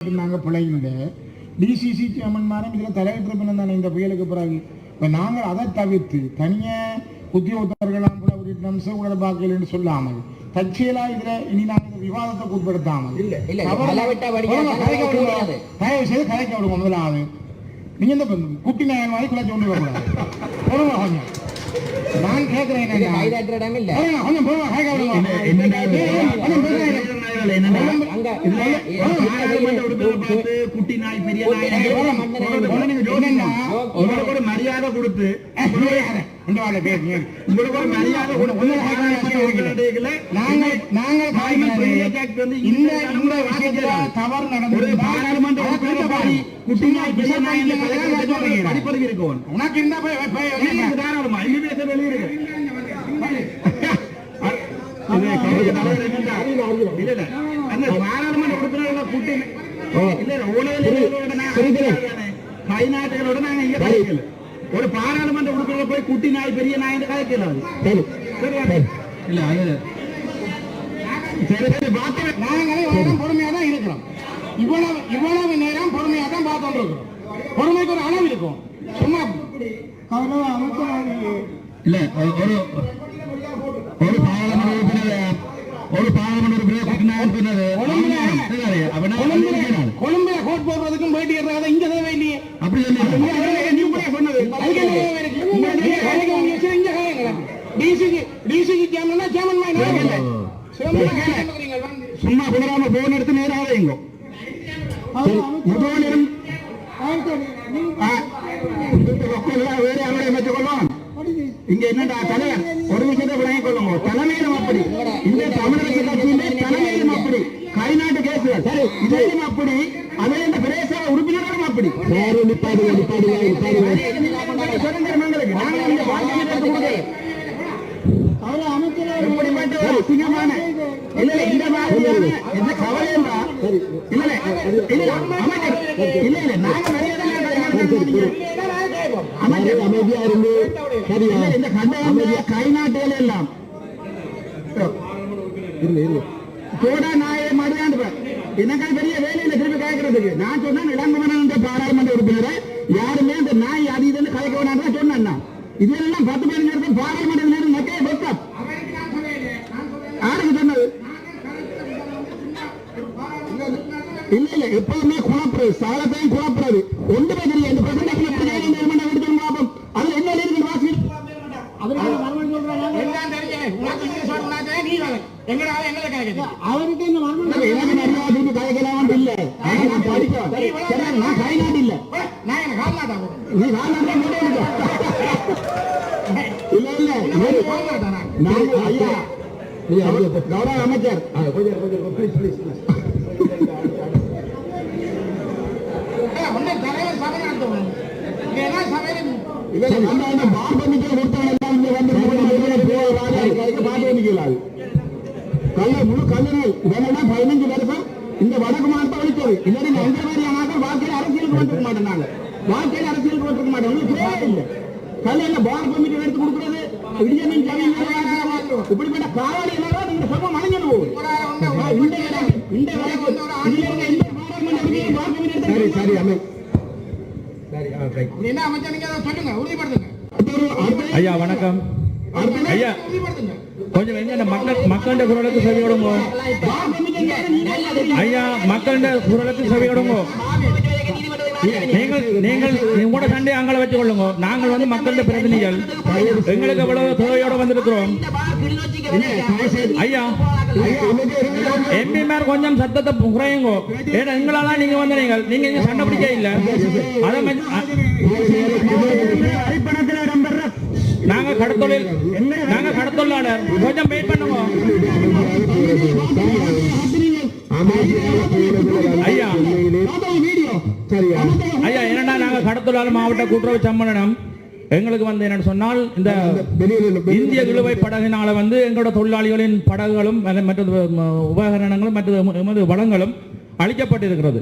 நாங்க பிழைந்த டிசிசி சேர்மன்மாரும் இதுல தலையிட்டு பின்ன தானே இந்த புயலுக்கு பிறகு. இப்ப நாங்கள் அதை தவிர்த்து தனியா உத்தியோகத்தர்களாம் கூட ஒரு அம்சம் கூட பார்க்கலன்னு சொல்லாமல் தற்செயலா இதுல இனி நாங்கள் இந்த விவாதத்தை உட்படுத்தாமல். தயவு செய்து கலைக்க விடுங்க முதலாவது. நீங்க இந்த குட்டி நாயன் மாதிரி குலைச்சு கொண்டு வரக்கூடாது. கொஞ்சம். நான் கேட்கிறேன் கொஞ்சம் கலைக்க விடுங்க. பார்த்து குட்டி நாய் பெரிய நாய் ஒரு மரியாதை கொடுத்து உனக்கு என்ன போய் போய் வெளியிருக்கு தாராளமா எங்க பேச வெளியிருக்கு இது கவுன்சில் தலைவர் என்னண்டா? இல்ல, இல்ல. அந்த பாராளுமன்ற உறுப்பினர்களை கூட்டி இல்ல, நாட்டுகளோட நாங்க இங்க கலைக்கல. ஒரு பாராளுமன்ற உறுப்பினரை போய் குட்டி நாய் பெரிய நாய் கலைக்கல. சரியா? இல்ல அது சரி சரி பொறுமையா தான் இருக்கிறோம். இவ்வளவு இவ்வளவு நேரம் பொறுமையா தான் இருக்கிறோம். பொறுமைக்கு ஒரு அளவு இருக்கும். சும்மா இல்ல ஒரு ஒரு- ஒரு பாராளுமன்ற உறுப்பினர். கொழும்புல கோட் போடுறதுக்கும் போயிட்டு இருக்கிறத இங்க தேவை இல்லையே அப்படி. சும்மா குளராம போன் எடுத்து நேராக வைங்க முதல்வரும் வேற அவரை அமைத்துக்கொள்ளும் இங்க என்னடா தலைவர் ஒரு விஷயத்தை விளங்கிக் கொள்ளுங்க தலைமையிலும் அப்படி இந்த தமிழக கட்சியிலே தலைமையிலும் அப்படி கைநாட்டு கேசுகள் சரி இதையும் அப்படி அதே இந்த பிரதேச உறுப்பினர்களும் அப்படி சுதந்திரம் எங்களுக்கு நாங்கள் இந்த வாழ்க்கையை எடுத்து கொடுக்கிறோம் இப்படிப்பட்ட ஒரு இல்ல இந்த மாதிரியான எந்த இல்ல இல்ல அமைச்சர் இல்ல இல்ல நாங்க அமைதியா இருந்து இல்ல இந்த கண்ட கை நாட்டுகள் எல்லாம் கூட நாயை மடியாண்டு எனக்கு பெரிய வேலையில திருப்பி கேட்கறதுக்கு நான் சொன்னேன் இளங்குமரன் பாராளுமன்ற உறுப்பினரை யாருமே அந்த நாய் அது இதுன்னு கலைக்க வேணாம் சொன்னேன் நான். இதெல்லாம் பத்து பதினஞ்சு வருஷம் பாராளுமன்ற நேரம் மக்களே வெக்கம். யாருக்கு சொன்னது? இல்ல இல்ல எப்பவுமே குழப்புறது சாலத்தையும் குழப்புறது ஒன்றுமே தெரியும் இந்த பிரசண்டத்தில் எப்படி எடுத்து பார்ப்போம் அதுல என்ன இருக்கு வாசி எல்லாம். அவருக்கு இந்த மர்மம் நான் கை இல்ல நான் நீ மட்டும் இல்ல இல்ல நான் கௌரவ அமைச்சர் கொஞ்சம் கொஞ்சம் ப்ளீஸ் ப்ளீஸ் தலைவர் சபை நடத்துவோம். இல்ல இங்க வந்து போய் பார்த்து கல்ல முழு கல்லணை வேணும்னா பதினஞ்சு வருஷம் இந்த வடக்கு மாவட்டத்தை அழிச்சது இல்லாட்டி இந்த எந்த மாதிரி ஆனாலும் வாழ்க்கையில் அரசியலுக்கு வந்துருக்க நாங்க. வாழ்க்கையில் அரசியலுக்கு வந்துருக்க மாட்டோம் உங்களுக்கு தேவை இல்லை. கல்லையில பார் கமிட்டி எடுத்து கொடுக்குறது? இடியமின் இப்படிப்பட்ட காவலி எல்லாம் நீங்க சமம் அணைஞ்சு போகுது. இந்த இந்த சரி சரி அமை சரி நீ என்ன அமைச்சர் சொல்லுங்க உறுதிப்படுத்துங்க. ஐயா வணக்கம். ஐயா கொஞ்சம் என்ன மக்கள் மக்களுடைய குரலுக்கு செவியோடுங்க ஐயா மக்களுடைய குரலுக்கு செவி செவியோடுங்க நீங்கள் நீங்கள் உங்களோட சண்டை அங்களை வச்சு கொள்ளுங்க நாங்கள் வந்து மக்களுடைய பிரதிநிதிகள். எங்களுக்கு எவ்வளவு தேவையோட வந்திருக்கிறோம். ஐயா எம்பி மேர் கொஞ்சம் சத்தத்தை குறையுங்க. ஏன்னா எங்களால நீங்க வந்து நீங்கள் நீங்க இங்க சண்டை பிடிக்க இல்ல. அதை நாங்க கடத்தொழில் நாங்க கடத்தொழிலாளர். கொஞ்சம் ஐயா. சரியா ஐயா என்னன்னா நாங்க கடத்தொழிலாளர் மாவட்ட கூட்டுறவு சம்மேளனம் எங்களுக்கு வந்து என்னன்னு சொன்னால் இந்த இந்திய இழுவை படகினால வந்து எங்களோட தொழிலாளிகளின் படகுகளும் மற்ற- உபகரணங்களும் மற்றது எமது வளங்களும் அளிக்கப்பட்டிருக்கிறது.